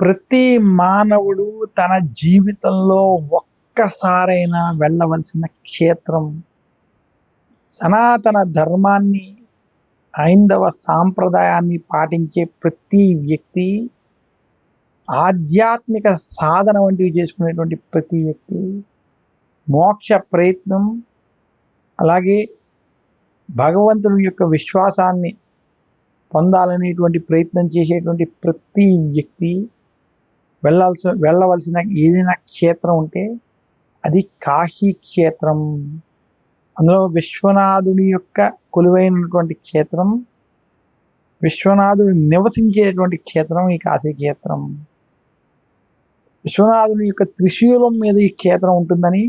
ప్రతి మానవుడు తన జీవితంలో ఒక్కసారైనా వెళ్ళవలసిన క్షేత్రం సనాతన ధర్మాన్ని హైందవ సాంప్రదాయాన్ని పాటించే ప్రతి వ్యక్తి ఆధ్యాత్మిక సాధన వంటివి చేసుకునేటువంటి ప్రతి వ్యక్తి మోక్ష ప్రయత్నం అలాగే భగవంతుని యొక్క విశ్వాసాన్ని పొందాలనేటువంటి ప్రయత్నం చేసేటువంటి ప్రతి వ్యక్తి వెళ్ళాల్సి వెళ్ళవలసిన ఏదైనా క్షేత్రం ఉంటే అది కాశీ క్షేత్రం. అందులో విశ్వనాథుని యొక్క కొలువైనటువంటి క్షేత్రం విశ్వనాథుడు నివసించేటువంటి క్షేత్రం ఈ కాశీ క్షేత్రం. విశ్వనాథుని యొక్క త్రిశూలం మీద ఈ క్షేత్రం ఉంటుందని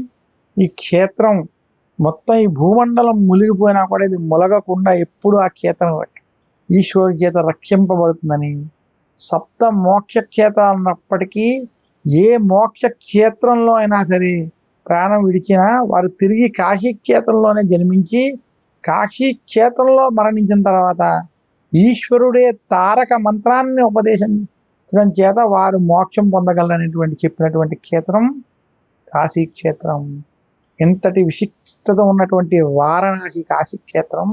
ఈ క్షేత్రం మొత్తం ఈ భూమండలం మునిగిపోయినా కూడా ఇది మొలగకుండా ఎప్పుడు ఆ క్షేత్రం ఈశ్వరు చేత రక్షింపబడుతుందని. సప్త మోక్ష క్షేత్రాలు ఉన్నప్పటికీ ఏ మోక్ష క్షేత్రంలో అయినా సరే ప్రాణం విడిచినా వారు తిరిగి కాశీ క్షేత్రంలోనే జన్మించి కాశీ క్షేత్రంలో మరణించిన తర్వాత ఈశ్వరుడే తారక మంత్రాన్ని ఉపదేశించడం చేత వారు మోక్షం పొందగలరనేటువంటి చెప్పినటువంటి క్షేత్రం కాశీక్షేత్రం. ఇంతటి విశిష్టత ఉన్నటువంటి వారణాసి కాశీ క్షేత్రం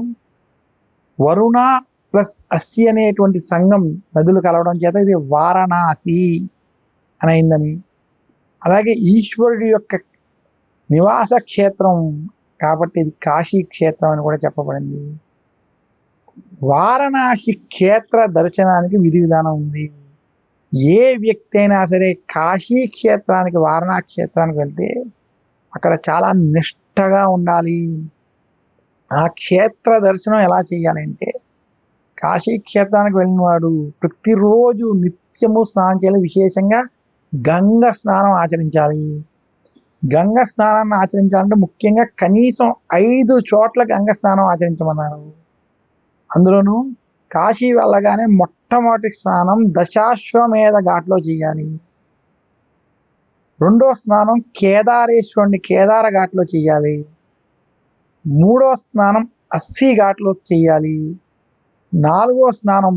వరుణ ప్లస్ అస్సి అనేటువంటి సంఘం నదులు కలవడం చేత ఇది వారణాసి అని అయిందని అలాగే ఈశ్వరుడి యొక్క నివాస క్షేత్రం కాబట్టి ఇది కాశీ క్షేత్రం అని కూడా చెప్పబడింది. వారణాసి క్షేత్ర దర్శనానికి విధి విధానం ఉంది. ఏ వ్యక్తి అయినా సరే కాశీ క్షేత్రానికి వారణా క్షేత్రానికి వెళ్తే అక్కడ చాలా నిష్టగా ఉండాలి. ఆ క్షేత్ర దర్శనం ఎలా చేయాలంటే కాశీ క్షేత్రానికి ప్రతిరోజు నిత్యము స్నానం చేయాలి. విశేషంగా గంగ స్నానం ఆచరించాలి. గంగ స్నానాన్ని ఆచరించాలంటే ముఖ్యంగా కనీసం ఐదు చోట్ల గంగ స్నానం ఆచరించమన్నారు. అందులోనూ కాశీ వెళ్ళగానే మొట్టమొదటి స్నానం దశాశ్వమేధ ఘాట్లో చేయాలి. రెండో స్నానం కేదారేశ్వరుని కేదార ఘాట్లో చేయాలి. మూడో స్నానం అస్సీ ఘాట్లో చేయాలి. నాలుగో స్నానం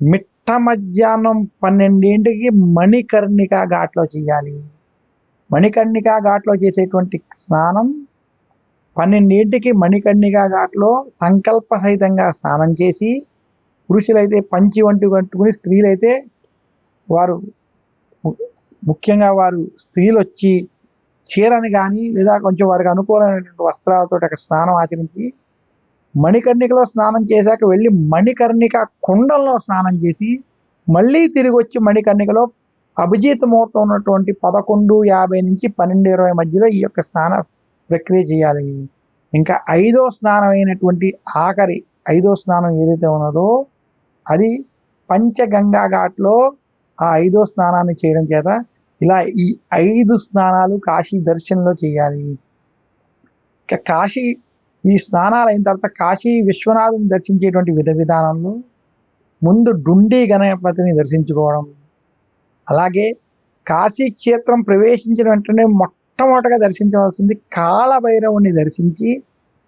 మిట్ట మధ్యాహ్నం పన్నెండింటికి మణికర్ణిక ఘాట్లో చేయాలి. మణికర్ణిక ఘాట్లో చేసేటువంటి స్నానం పన్నెండింటికి మణికర్ణిక ఘాట్లో సంకల్ప సహితంగా స్నానం చేసి పురుషులైతే పంచి వంటి కట్టుకుని స్త్రీలైతే వారు ముఖ్యంగా వారు స్త్రీలు వచ్చి చీరని కానీ లేదా కొంచెం వారికి అనుకూలమైనటువంటి వస్త్రాలతో అక్కడ స్నానం ఆచరించి మణికర్ణికలో స్నానం చేశాక వెళ్ళి మణికర్ణిక కుండంలో స్నానం చేసి మళ్ళీ తిరిగి వచ్చి మణికర్ణికలో అభిజిత్ ముహూర్తం ఉన్నటువంటి పదకొండు యాభై నుంచి పన్నెండు ఇరవై మధ్యలో ఈ యొక్క స్నాన ప్రక్రియ చేయాలి. ఇంకా ఐదో స్నానం అయినటువంటి ఆఖరి ఐదో స్నానం ఏదైతే ఉన్నదో అది పంచగంగా ఘాట్లో ఆ ఐదో స్నానాన్ని చేయడం చేత ఇలా ఈ ఐదు స్నానాలు కాశీ దర్శనంలో చేయాలి. ఇక కాశీ ఈ స్నానాలు అయిన తర్వాత కాశీ విశ్వనాథుని దర్శించేటువంటి విధ విధానంలో ముందు డుండి గణపతిని దర్శించుకోవడం అలాగే కాశీ క్షేత్రం ప్రవేశించిన వెంటనే మొట్టమొదటగా దర్శించవలసింది కాళభైరవుని దర్శించి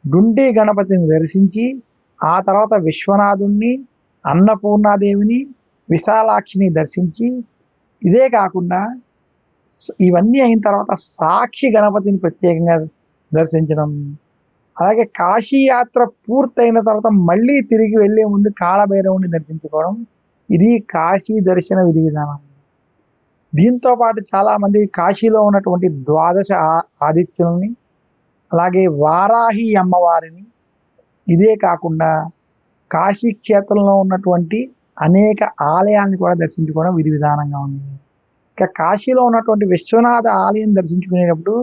డుండి గణపతిని దర్శించి ఆ తర్వాత విశ్వనాథుణ్ణి అన్నపూర్ణాదేవిని విశాలాక్షిని దర్శించి ఇదే కాకుండా ఇవన్నీ అయిన తర్వాత సాక్షి గణపతిని ప్రత్యేకంగా దర్శించడం అలాగే కాశీ యాత్ర పూర్తయిన తర్వాత మళ్ళీ తిరిగి వెళ్ళే ముందు కాళభైరవుని దర్శించుకోవడం ఇది కాశీ దర్శన విధి విధానం. దీంతో పాటు చాలామంది కాశీలో ఉన్నటువంటి ద్వాదశ ఆదిత్యుల్ని అలాగే వారాహి అమ్మవారిని. ఇదే కాకుండా కాశీ క్షేత్రంలో ఉన్నటువంటి అనేక ఆలయాల్ని కూడా దర్శించుకోవడం విధి విధానంగా ఉంది. ఇక కాశీలో ఉన్నటువంటి విశ్వనాథ ఆలయం దర్శించుకునేటప్పుడు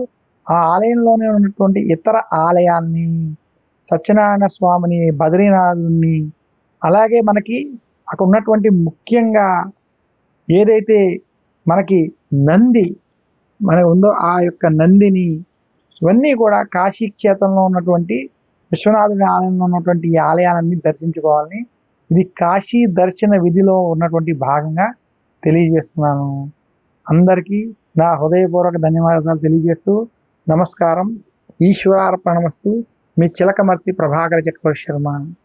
ఆ ఆలయంలోనే ఉన్నటువంటి ఇతర ఆలయాన్ని సత్యనారాయణ స్వామిని బద్రీనాథుని అలాగే మనకి అక్కడ ఉన్నటువంటి ముఖ్యంగా ఏదైతే మనకి నంది మనకు ఉందో ఆ యొక్క నందిని ఇవన్నీ కూడా కాశీ క్షేత్రంలో ఉన్నటువంటి విశ్వనాథుని ఆలయంలో ఉన్నటువంటి ఈ ఆలయాలన్నీ దర్శించుకోవాలని ఇది కాశీ దర్శన విధిలో ఉన్నటువంటి భాగంగా తెలియజేస్తున్నాను. అందరికీ నా హృదయపూర్వక ధన్యవాదాలు తెలియజేస్తూ నమస్కారం. ఈశ్వరార్పణమస్తు. మీ చిలకమర్తి ప్రభాకర చక్రవర్తి శర్మ.